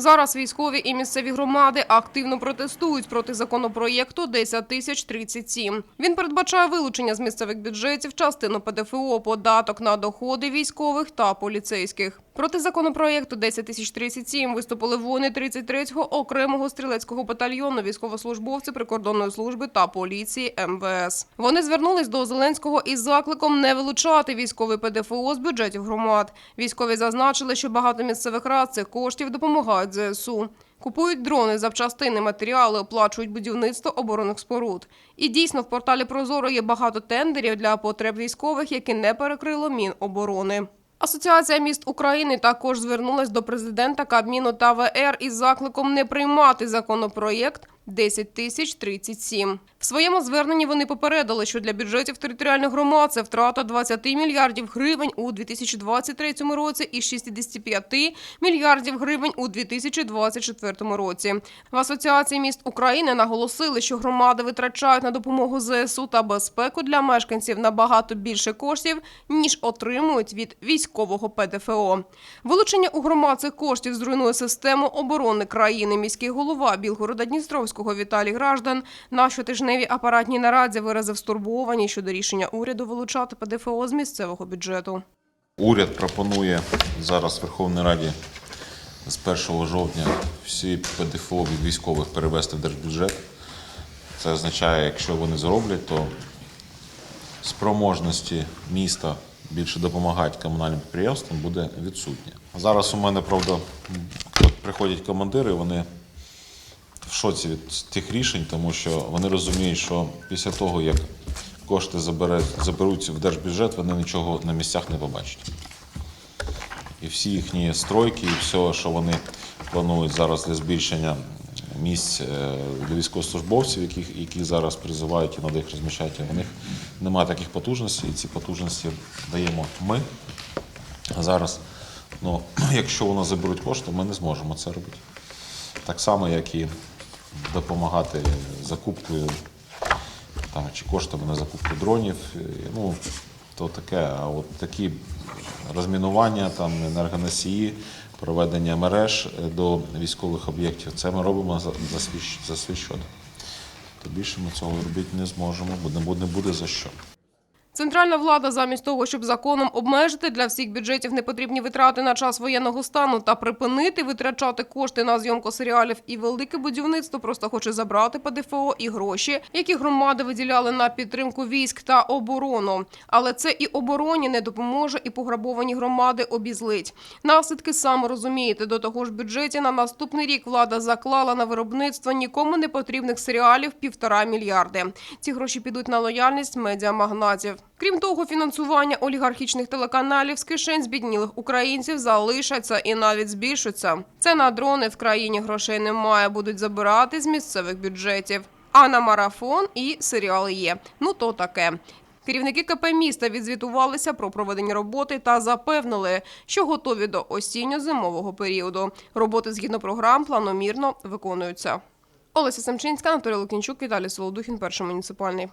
Зараз військові і місцеві громади активно протестують проти законопроєкту 10 тисяч 37. Він передбачає вилучення з місцевих бюджетів частину ПДФО, податок на доходи військових та поліцейських. Проти законопроєкту 10 тисяч 37 виступили воїни 33-го окремого стрілецького батальйону, військовослужбовці прикордонної служби та поліції МВС. Вони звернулись до Зеленського із закликом не вилучати військовий ПДФО з бюджетів громад. Військові зазначили, що багато місцевих рад цих коштів допомагають ЗСУ. Купують дрони, запчастини, матеріали, оплачують будівництво оборонних споруд. І дійсно в порталі Прозоро є багато тендерів для потреб військових, які не перекрило Міноборони. Асоціація міст України також звернулась до президента Кабміну та ВР із закликом не приймати законопроєкт 10 тисяч 37. В своєму зверненні вони попередили, що для бюджетів територіальних громад це втрата 20 мільярдів гривень у 2023 році і 65 мільярдів гривень у 2024 році. В Асоціації міст України наголосили, що громади витрачають на допомогу ЗСУ та безпеку для мешканців набагато більше коштів, ніж отримують від військового ПДФО. Вилучення у громад цих коштів зруйнує систему оборони країни. Міський голова Білгорода Дністровського Віталій Граждан на щотижневій апаратній нараді виразив стурбованість щодо рішення уряду вилучати ПДФО з місцевого бюджету. Уряд пропонує зараз Верховній Раді з 1 жовтня всі ПДФО від військових перевести в держбюджет. Це означає, якщо вони зроблять, то спроможності міста більше допомагати комунальним підприємствам буде відсутня. Зараз у мене, правда, приходять командири, вони в шоці від тих рішень, тому що вони розуміють, що після того, як кошти забере, заберуться в держбюджет, вони нічого на місцях не побачать. І всі їхні стройки, і все, що вони планують зараз для збільшення місць е, для військовослужбовців, яких, які зараз призивають і треба їх розміщати, у них немає таких потужностей, і ці потужності даємо ми. Зараз, ну, якщо у заберуть кошти, ми не зможемо це робити. Так само, як і допомагати закупкою там, чи коштами на закупку дронів. Ну, то таке. А от такі розмінування, там, енергоносії, проведення мереж е, до військових об'єктів, це ми робимо за, за свій счет. То більше ми цього робити не зможемо, бо не буде за що. Центральна влада, замість того, щоб законом обмежити для всіх бюджетів непотрібні витрати на час воєнного стану та припинити витрачати кошти на зйомку серіалів і велике будівництво, просто хоче забрати ПДФО і гроші, які громади виділяли на підтримку військ та оборону. Але це і обороні не допоможе, і пограбовані громади обізлить. Наслідки саме розумієте. До того ж, бюджеті на наступний рік влада заклала на виробництво нікому не потрібних серіалів півтора мільярди. Ці гроші підуть на лояльність медіамагнатів. Крім того, фінансування олігархічних телеканалів з кишень збіднілих українців залишаться і навіть збільшаться. Це на дрони в країні грошей немає, будуть забирати з місцевих бюджетів. А на марафон і серіали є. Ну то таке. Керівники КП міста відзвітувалися про проведення роботи та запевнили, що готові до осінньо-зимового періоду. Роботи згідно програм планомірно виконуються. Олеся Семчинська, Анатолій Лукінчук, Віталій Солодухін, перший муніципальний.